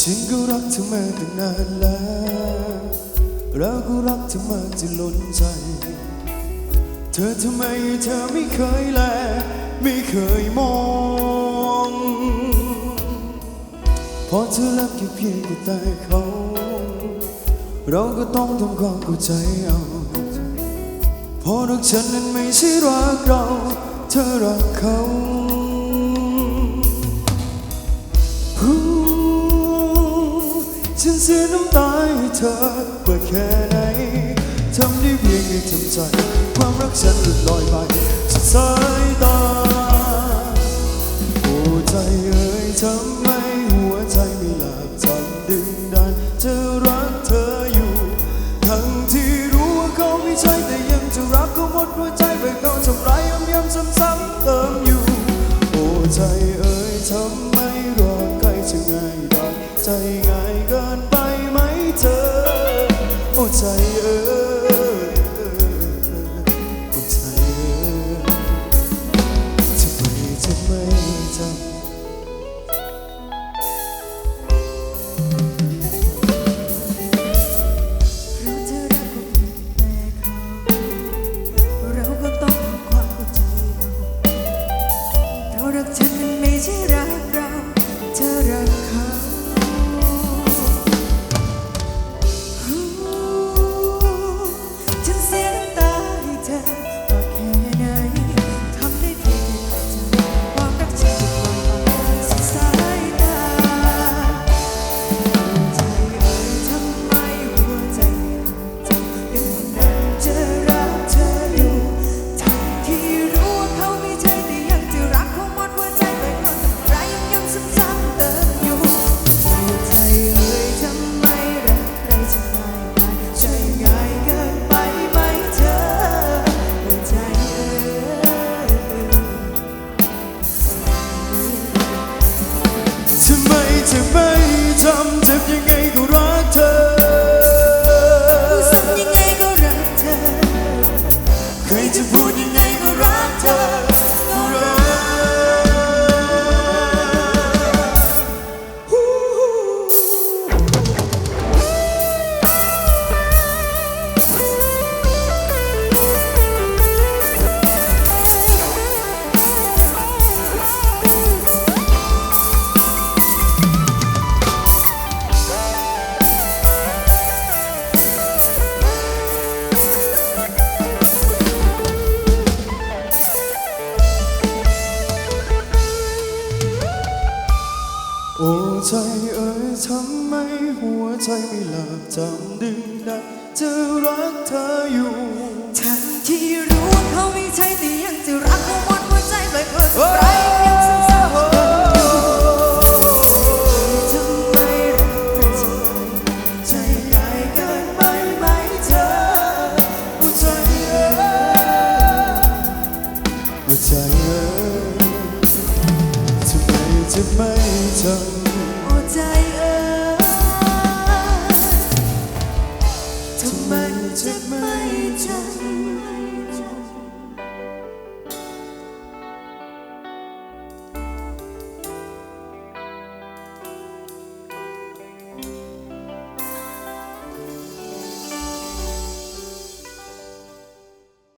ฉันก็รักเธอมาตั้งนานแล้วเราก็รักเธอมากจนล้นใจ เธอทำไมเธอไม่เคยแล ไม่เคยมองพราะเธอรักแค่เพียงแต่เขา เราก็ต้องทำความเข้าใจเอาเพราะรักฉันนั้นไม่ใช่รักเรา เธอรักเขา ฉันเสียน้ำตาให้เธอเปิดแค่ไหนทำได้เพียงแค่ทำใจ ความรักฉันหลุดลอยไปจากสายตาโอ้ใจเอ่ยทำไมหัวใจไม่หลับจำดึงดันจะรักเธออยู่ ทั้งที่รู้ว่าเขาไม่ใช่แต่ยังจะรักเขาหมดหัวใจไปเขาทำร้ายย้ำย้ำซ้ำๆเติมอยู่ โอ้ใจ เกินไปไหมเธอ โอ้ใจเอ่ย จะไม่ทำเจ็บยังไง โอ้ใจเอ่ยทำไมหัวใจไม่หลับจำดึงดันจะรักเธออยู่ทันที่รู้ว่าเขาไม่ใช่แต่ยังจะรักเขาหมดหัวใจเลยเธอทำร้ายเติมอยู่ทำไมรักเธอจังใจง่ายเกินไปไหมเธอหัวใจเอ่ยหัวใจเอ่ยำ